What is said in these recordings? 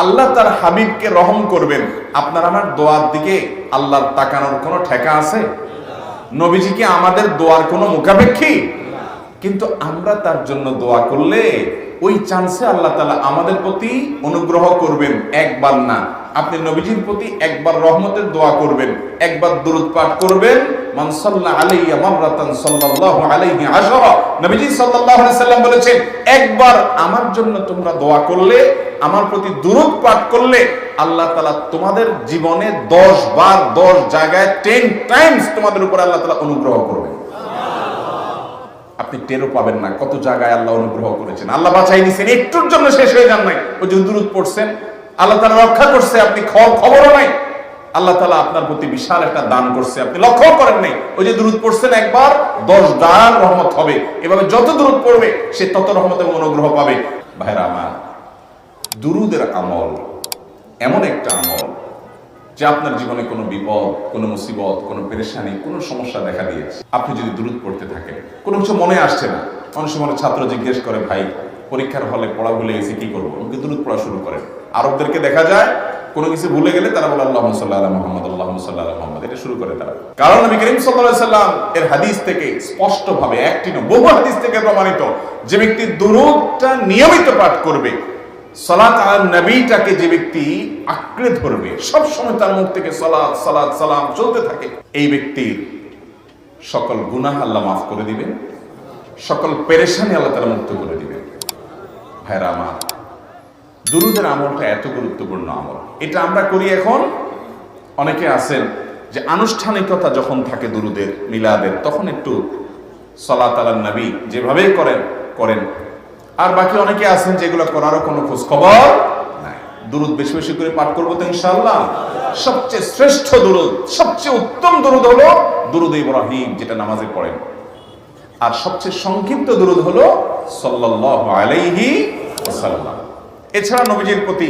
আল্লাহ তার হাবিবকে রহম করবেন। আপনার আমার দোয়ার দিকে আল্লাহর তাকানোর কোনো ঠেকা আছে? নবীজি কি আমাদের দোয়ার কোনো মুখাপেক্ষী? কিন্তু আমরা তার জন্য দোয়া করলে ওই চান্সে আল্লাহ তালা আমাদের প্রতি অনুগ্রহ করবেন, একবার না। আপনি নবীজির প্রতি একবার রহমতের দোয়া করবেন, একবার দুরুদ পাঠ করবেন আলাইহি বলেছেন, একবার আমার জন্য তোমরা দোয়া করলে, আমার প্রতি করলে, আল্লাহ তোমাদের জীবনে 10 বার 10 জায়গায় 10 টাইমস তোমাদের উপর আল্লাহ অনুগ্রহ করবেন। আপনি টেরও পাবেন না কত জায়গায় আল্লাহ অনুগ্রহ করেছেন। আল্লাহ বাঁচাই দিয়েছেন একটুর জন্য শেষ হয়ে যান নাই। ওই যে দুরুদ পড়ছেন আল্লাহ তালা রক্ষা করছে, আপনি খবরও নাই। আল্লাহ তালা আপনার প্রতি বিশাল একটা দান করছে। আপনি লক্ষ্য করেন নাই। ওই যে দুরুদ পড়ছেন একবার, দশ দান রহমত হবে। এভাবে যত দূরত পড়বে, সে তত রহমত এবং অনুগ্রহ পাবে। ভাইরা আমার, দুরুদের আমল এমন একটা আমল যে আপনার জীবনে কোনো বিপদ, কোনো মুসিবত, কোনো পেরেশানি, কোনো সমস্যা দেখা দিয়েছে। আপনি যদি দূরত পড়তে থাকেন, কোনো কিছু মনে আসছে না। অনেক সময় ছাত্র জিজ্ঞেস করে, ভাই পরীক্ষার হলে পড়া ভুলে গেছে, কি করব? ওকে দূরত পড়া শুরু করেন। আরবদেরকে দেখা যায়, কোনো কিছু ভুলে গেলে তারা বলে আল্লাহ সাল্লাহ মোহাম্মদ আল্লাহ সাল্লাহ মোহাম্মদ। এটা শুরু করে তারা। কারণ নবী করিম সাল্লাহ এর হাদিস থেকে স্পষ্ট ভাবে একটি বহু হাদিস থেকে প্রমাণিত, যে ব্যক্তি দুরুদটা নিয়মিত পাঠ করবে, সালাত নবীটাকে যে ব্যক্তি আঁকড়ে ধরবে সব সময় তার মুখ থেকে সালাত সালাত, সালাম চলতে থাকে, এই ব্যক্তির সকল গুনাহ আল্লাহ মাফ করে দিবেন, সকল পেরেশানি আল্লাহ তারা মুক্ত করে দিবেন। ভাইরা আমার দুরুদের আমলটা এত গুরুত্বপূর্ণ আমল। এটা আমরা করি এখন। অনেকে আছেন যে আনুষ্ঠানিকতা যখন থাকে দুরুদের, মিলাদের, তখন একটু সলাত নবী যেভাবে করেন করেন। আর বাকি অনেকে আছেন যেগুলো করারও কোনো খোঁজ খবর নাই। দুরুদ বেশি বেশি করে পাঠ করব তো ইনশাআল্লাহ। সবচেয়ে শ্রেষ্ঠ দুরুদ, সবচেয়ে উত্তম দুরুদ হলো দুরুদ ইব্রাহিম, যেটা নামাজে পড়েন। আর সবচেয়ে সংক্ষিপ্ত দুরুদ হলো সাল্লাল্লাহু আলাইহি এছাড়া নবীজির প্রতি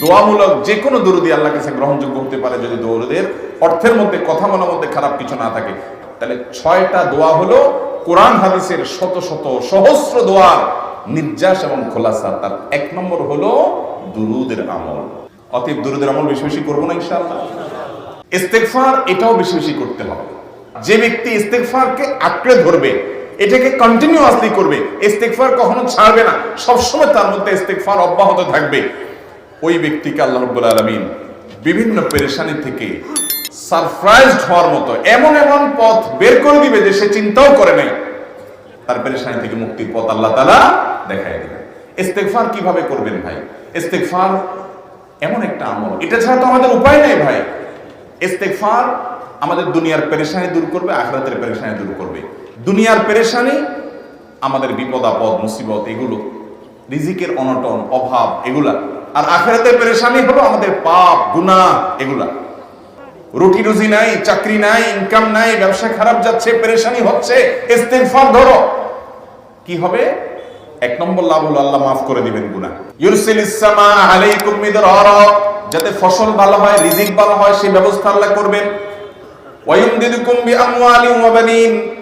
দোয়ামূলক যে কোনো দুরুদি আল্লাহ কাছে গ্রহণযোগ্য হতে পারে যদি দৌড়দের অর্থের মধ্যে, কথা মনের মধ্যে খারাপ কিছু না থাকে। তাহলে ছয়টা দোয়া হলো কোরআন, হাদিসের শত শত সহস্র দোয়ার নির্যাস এবং খোলাসা। তার এক নম্বর হলো দুরুদের আমল। অতএব দুরুদের আমল বেশি বেশি করব না ইনশাআল্লাহ। ইস্তেগফার এটাও বেশি বেশি করতে হবে। যে ব্যক্তি ইস্তেগফারকে আঁকড়ে ধরবে এটাকে কন্টিনিউয়াসলি করবে। ইস্তেগফার কখনো ছাড়বে না। সবসময় তার মধ্যে ইস্তেগফার অব্যাহত থাকবে। ওই ব্যক্তিকে আল্লাহ রাব্বুল আলামিন বিভিন্ন পেরেশানি থেকে সারপ্রাইজড হওয়ার মতো এমন এমন পথ বের করে দিবে যে সে চিন্তাও করে নাই। তার পেরেশানি থেকে মুক্তির পথ আল্লাহ তাআলা দেখায় দিবেন। ইস্তেগফার কীভাবে করবেন ভাই? ইস্তেগফার এমন একটা আমল। এটা ছাড়া তো আমাদের উপায় নেই ভাই। ইস্তেগফার আমাদের দুনিয়ার পেরেশানি দূর করবে, আখরাতের পেরেশানি দূর করবে। দুনিয়ার পেরেশানি, আমাদের বিপদ, আপদ, মুসিবত, এগুলো, রিজিকের অনটন, অভাব, এগুলা। আর আখরাতের পেরেশানি হলো আমাদের পাপ, গুনাহ, এগুলা। রুটি রুজি নাই, চাকরি নাই ইনকাম নাই, ব্যবসা খারাপ যাচ্ছে, পেরেশানি হচ্ছে, ইস্তেগফার ধরো। কি হবে? এক নম্বর লাভ হলো আল্লাহ মাফ করে দিবেন গুনাহ। ইউরসিলিস সামা আলাইকুম মিদরারা, যাতে ফসল ভালো হয়, রিজিক ভালো হয়, সেই ব্যবস্থা আল্লাহ করবেন। ওয়ায়ুমদিদুকুম বিআমওয়ালিন ওয়া বানিন।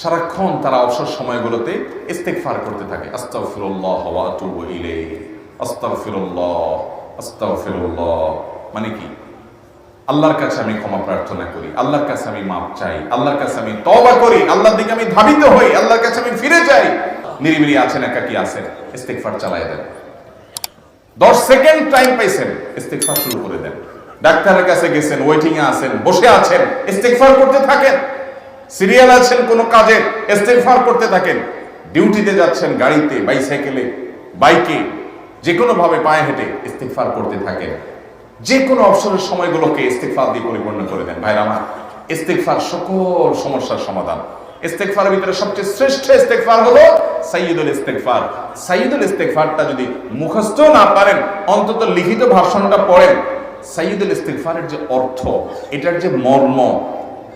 সারাক্ষণ তারা অবসর সময়গুলোতে ইস্তেগফার করতে থাকে। আতুবু ইলাইহি। আস্তাগফিরুল্লাহ আস্তাগফিরুল্লাহ মানে কি? আল্লাহর কাছে আমি ক্ষমা প্রার্থনা করি, আল্লাহর কাছে আমি মাপ চাই, আল্লাহর কাছে আমি তওবা করি, আল্লাহর দিকে আমি ধাবিত হই, আল্লাহর কাছে আমি ফিরে যাই। নিরিবিলি আছেন একাকি আছেন? ইস্তেগফার চালায় দেন। দশ সেকেন্ড টাইম পাইছেন, ইস্তেগফার শুরু করে দেন। ডাক্তারের কাছে গেছেন ওয়েটিং এ আছেন, বসে আছেন, ইস্তেগফার করতে থাকেন। সিরিয়াল আছেন, কোনো কাজে ইস্তেগফার করতে থাকেন, ডিউটিতে যাচ্ছেন, গাড়িতে, বাইসাইকেলে, বাইকে যে কোনো ভাবে পায়ে হেঁটে ইস্তেগফার করতে থাকেন। যে কোনো অবসরের সময়গুলোকে ইস্তেগফার দিয়ে পরিপূর্ণ করে দেন। ভাইরা আমার, ইস্তেগফার সকল সমস্যার সমাধান। ইস্তেগফারের ভিতরে সবচেয়ে শ্রেষ্ঠ ইস্তেগফার হলো সাইয়্যিদুল ইস্তেগফার। সাইয়দুল ইস্তেগফারটা যদি মুখস্থ না পারেন, অন্তত লিখিত ভাষণটা পড়েন। সাইয়্যিদুল ইস্তেগফারের যে অর্থ, এটার যে মর্ম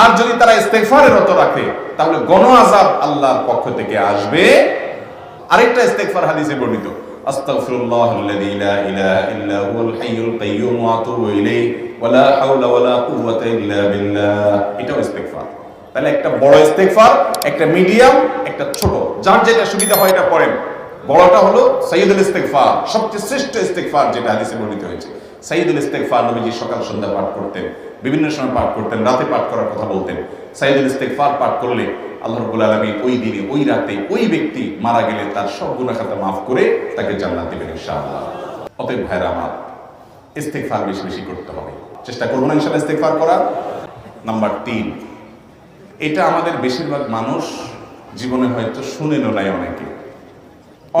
আর যদি তারা ইস্তেগফারে রত রাখে, তাহলে গণ আজাব আল্লাহর পক্ষ থেকে আসবে। আরেকটা ইস্তেগফার হাদিসে বর্ণিত তাহলে একটা বড় ইস্তেগফার, একটা মিডিয়াম, একটা ছোট। যার যেটা সুবিধা হয় এটা পড়েন। বড়টা হলো সাইয়্যিদুল ইস্তেগফার, সবচেয়ে শ্রেষ্ঠ ইস্তেগফার যেটা হাদিসে বর্ণিত হয়েছে। সাইয়্যিদুল ইস্তেগফার নবীজি সকাল সন্ধ্যা পাঠ করতেন, বিভিন্ন সময় পাঠ করতেন, রাতে পাঠ করার কথা বলতেন। সাইয়্যিদুল ইস্তেগফার পাঠ করলে আল্লাহ রাব্বুল আলামিন ওই দিনে, ওই রাতে ওই ব্যক্তি মারা গেলে তার সব গুনাহ খাতা মাফ করে তাকে জান্নাত দিবেন ইনশাআল্লাহ। অতএব ভাইরা আমার, ইস্তেগফার বেশি বেশি করতে হবে। চেষ্টা করব না ইনশাআল্লাহ ইস্তেগফার করা নাম্বার তিন, এটা আমাদের বেশিরভাগ মানুষ জীবনে হয়তো শুনেনও নাই অনেকে।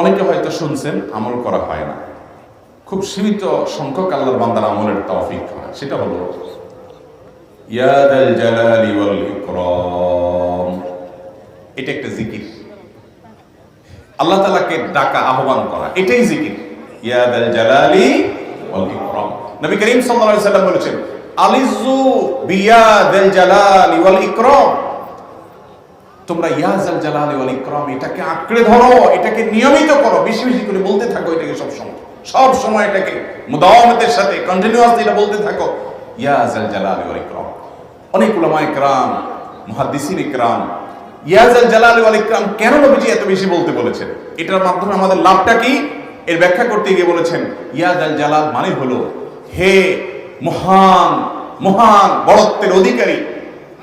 অনেকে হয়তো শুনছেন, আমল করা হয় না। খুব সীমিত সংখ্যক আল্লাহর বান্দার আমলের তৌফিক হয়। সেটা হলো, ইয়া দাল জালালি ওয়াল ইকরাম। এটা একটা জিকির। আল্লাহ তাআলাকে ডাকা, আহ্বান করা, এটাই জিকির। ইয়া দাল জালালি ওয়াল ইকরাম। নবী করিম সাল্লাল্লাহু আলাইহি সাল্লাম বলেছেন আলিজু বিয়া দাল জালালি ওয়াল ইকরাম। তোমরা ইয়াজাল জালালি ওয়াল ইকরাম, এটাকে আঁকড়ে ধরো, এটাকে নিয়মিত করো, বেশি বেশি করে বলতে থাকো, এটাকে সব সময় সব সময় এটাকে মুদাওয়ামতের সাথে কন্টিনিউয়াসলি এটা বলতে থাকো। ইয়াজাল জালালি ওয়াল ইকরাম। অনেক উলামা ইকরাম, মুহাদ্দিসিন ইকরাম ইয়াজাল জালালি ওয়াল ইকরাম কেন নবীজি এত বেশি বলতে বলেছেন? এটার মাধ্যমে আমাদের লাভটা কি? এর ব্যাখ্যা করতে গিয়ে বলেছেন ইয়াজাল জালাল মানে হলো, হে মহান মহান বড়ত্বের অধিকারী,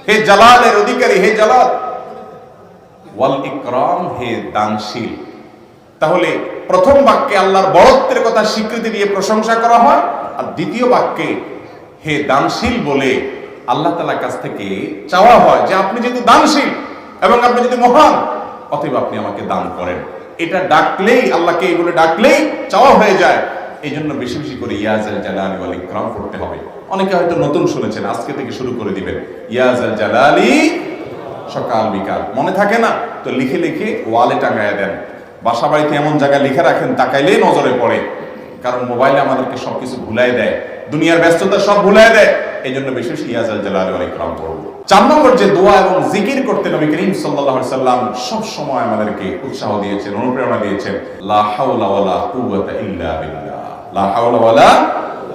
হে জালালের অধিকারী, হে জালাল। ওয়াল ইকরাম, হে দানশীল। তাহলে প্রথম বাক্যে আল্লাহর বড়ত্বের কথা স্বীকৃতি দিয়ে প্রশংসা করা হয়, আর দ্বিতীয় বাক্যে হে দানশীল বলে আল্লাহ তালার কাছ থেকে চাওয়া হয় যে আপনি যেহেতু দানশীল এবং আপনি যদি মহান, অতএব আপনি আমাকে দান করেন। এটা ডাকলেই, আল্লাহকে এই বলে ডাকলেই চাওয়া হয়ে যায়। এই জন্য বেশি বেশি করে ইয়াজাল জালালি ওয়াল ইকরাম করতে হবে। অনেকে হয়তো নতুন শুনেছেন, আজকে থেকে শুরু করে দিবেন। ইয়াজাল জালালি সকাল বিকাল। মনে থাকে না? তো লিখে লিখে ওয়ালে টাঙ্গায় দেন। বাসা বাড়িতে এমন জায়গায় লিখে রাখেন, তাকাইলেই নজরে পড়ে। কারণ মোবাইলে আমাদেরকে সবকিছু ভুলাই দেয়। দুনিয়ার ব্যস্ততা সব ভুলাই দেয়। এই জন্য বেশি বেশি ইয়াজাল জালালি ওয়াল ইকরাম করব চার নম্বর যে দোয়া এবং জিকির করতে নবী করিম আলাইহি সাল্লাম সব সময় আমাদেরকে উৎসাহ দিয়েছেন, অনুপ্রেরণা দিয়েছেন। লা হাওলা ওয়ালা কুওয়াতা ইল্লা বিল্লাহ। লা হাওলা ওয়ালা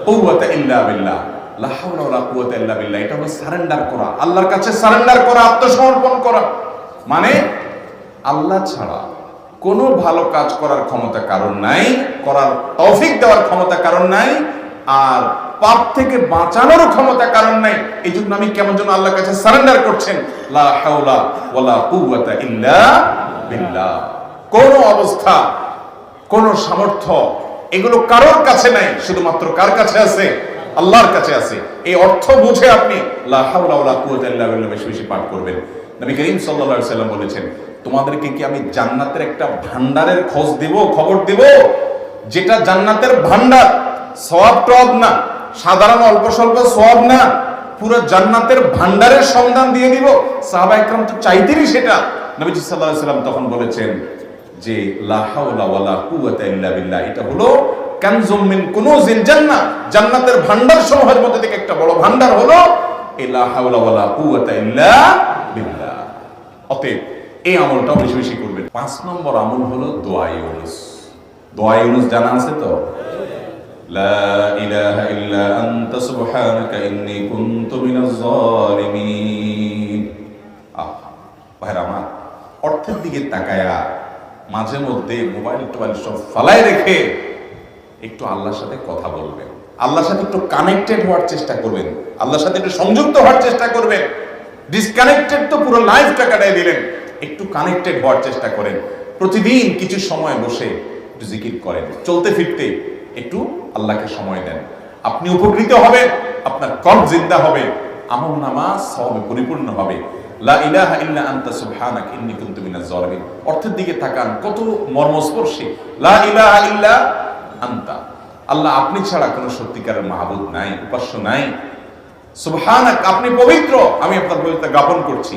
কুওয়াতা ইল্লা বিল্লাহ। লা হাওলা ওয়ালা কুওয়াতা ইল্লা বিল্লাহ। এটা হলো সারেন্ডার করা। আল্লাহর কাছে সারেন্ডার করা, আত্মসমর্পণ করা। মানে আল্লাহ ছাড়া কোনো ভালো কাজ করার ক্ষমতা কারণ নাই, করার তৌফিক দেওয়ার ক্ষমতা কারণ নাই, আর পাপ থেকে বাঁচানোর ক্ষমতা কারণ নাই। এই জন্য আমি কেমন যেন আল্লাহর কাছে সারেন্ডার করছেন, লা হাওলা ওয়ালা কুওয়াতা ইল্লা বিল্লাহ। কোন অবস্থা, কোন সামর্থ্য এগুলো কারোর কাছে নাই, শুধুমাত্র কার কাছে আছে? আল্লাহর কাছে আছে। এই অর্থ বুঝে আপনি লা হাওলা ওয়ালা কুওয়াতা ইল্লা বিল্লাহ বেশি বেশি পাঠ করবেন। নবী করিম সাল্লাল্লাহু আলাইহি সাল্লাম বলেছেন তোমাদেরকে কি আমি জান্নাতের একটা ভান্ডারের খোঁজ দিব, খবর দিব? যেটা জান্নাতের ভান্ডার সওয়াব টব না। সাধারণ অল্প স্বল্প সওয়াব না। পুরো জান্নাতের ভান্ডারের সন্ধান দিয়ে দিব। সাহাবা একরাম তো চাইতেনই সেটা। নবীজি সাল্লাল্লাহু আলাইহি সাল্লাম তখন বলেছেন যে, লা হাওলা ওয়ালা কুওয়াতা ইল্লা বিল্লাহ। এটা হলো কানজুম মিন কুনুজিল জান্নাহ। জান্নাতের ভান্ডার সমূহের মধ্যে থেকে একটা বড় ভান্ডার হলো লা হাওলা ওয়ালা কুওয়াতা ইল্লা বিল্লাহ। অতএব এই আমলটা বেশি বেশি করবেন। পাঁচ নম্বর আমল হলো দোয়া ইউনুস। দোয়া ইউনুস জানা আছে তো? লা ইলাহা ইল্লা অর্থের দিকে তাকায়া মাঝে মধ্যে মোবাইল টোবাইল সব ফালাই রেখে একটু আল্লাহর সাথে কথা বলবেন। আল্লাহর সাথে একটু কানেক্টেড হওয়ার চেষ্টা করবেন। আল্লাহর সাথে একটু সংযুক্ত হওয়ার চেষ্টা করবেন। ডিসকানেক্টেড তো পুরো লাইফটা কাটাই দিলেন। একটু কানেক্টেড হওয়ার চেষ্টা করেন। প্রতিদিন কিছু সময় বসে একটু জিকির করেন। চলতে ফিরতে একটু আল্লাহকে সময় দেন। আপনি উপকৃত হবেন, আপনার কম জিন্দা হবে, আমল নামা সবে পরিপূর্ণ হবে। অর্থের দিকে তাকান, কত মর্মস্পর্শী। ইল্লা আল্লাহ আপনি ছাড়া কোনো সত্যিকারের মাহবুদ নাই, উপাস্য নাই। আপনি পবিত্র, আমি আপনার পবিত্রতা জ্ঞাপন করছি।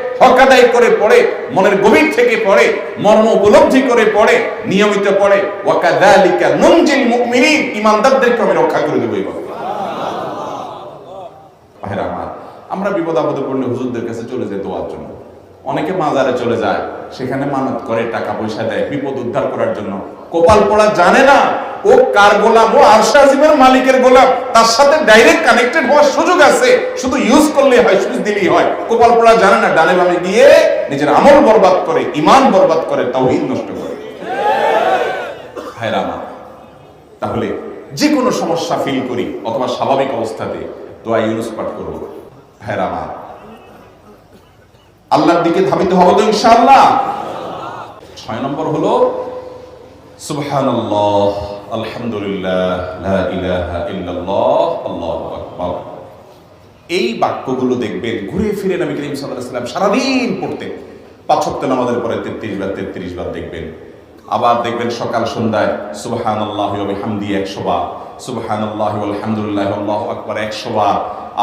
হকাদাই করে পড়ে, মনের গভীর থেকে পড়ে, মর্ম উপলব্ধি করে পড়ে, নিয়মিত পড়ে। ওয়াকাদালিকা নুনজিল মুমিনিন ইমানদারদেরকে আমি রক্ষা করে দেবো এই বাক্য ভাইরা আমার, আমরা বিপদ আপদে পড়লে হুজুরদের কাছে চলে যাই দোয়ার জন্য। অনেকে মাজারে চলে যায়, সেখানে মানত করে, টাকা পয়সা দেয়, বিপদ উদ্ধার করার জন্য। কপাল পড়া জানে না ও কার গোলাম? ও আরশা আজিমের মালিকের গোলাম। তার সাথে ডাইরেক্ট কানেক্টেড হওয়ার সুযোগ আছে। শুধু ইউজ করলে হয়, সুইচ দিলেই হয়। কপাল পড়া জানে না ডানে বামে গিয়ে নিজের আমল বরবাদ করে ইমান বরবাদ করে তাওহীদ নষ্ট করে। তাহলে যে কোনো সমস্যা ফিল করি অথবা স্বাভাবিক অবস্থাতে দোয়া ইউনুস পাঠ করব। ভাইরা আল্লাহর দিকে ধাবিত হব তো ইনশাআল্লাহ। ছয় নম্বর হলো, সুবহানাল্লাহ। আল্লাহু এই বাক্যগুলো দেখবেন, ঘুরে ফিরে নবী করিম সারাদিন পড়তেন। পরে 33 বার 33 বার দেখবেন। আবার দেখবেন সকাল সন্ধ্যায়, সুবহানাল্লাহি ওয়া বিহামদি 100 বার, সুবহানাল্লাহি ওয়া আলহামদুলিল্লাহি, আল্লাহু আকবার 100 বার।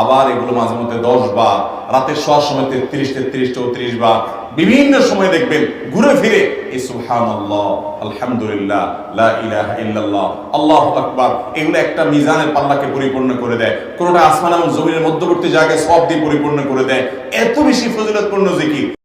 আবার এগুলো মাঝে মধ্যে 10 বার রাতের শোয়ার সময় 33 33 34 বার। বিভিন্ন সময় দেখবেন, ঘুরে ফিরে এগুলো একটা পরিপূর্ণ করে দেয়। কোনটা আসমান মধ্যবর্তী জায়গায় সব দিয়ে পরিপূর্ণ করে দেয়। এত বেশি ফজিলতপূর্ণ জিকির।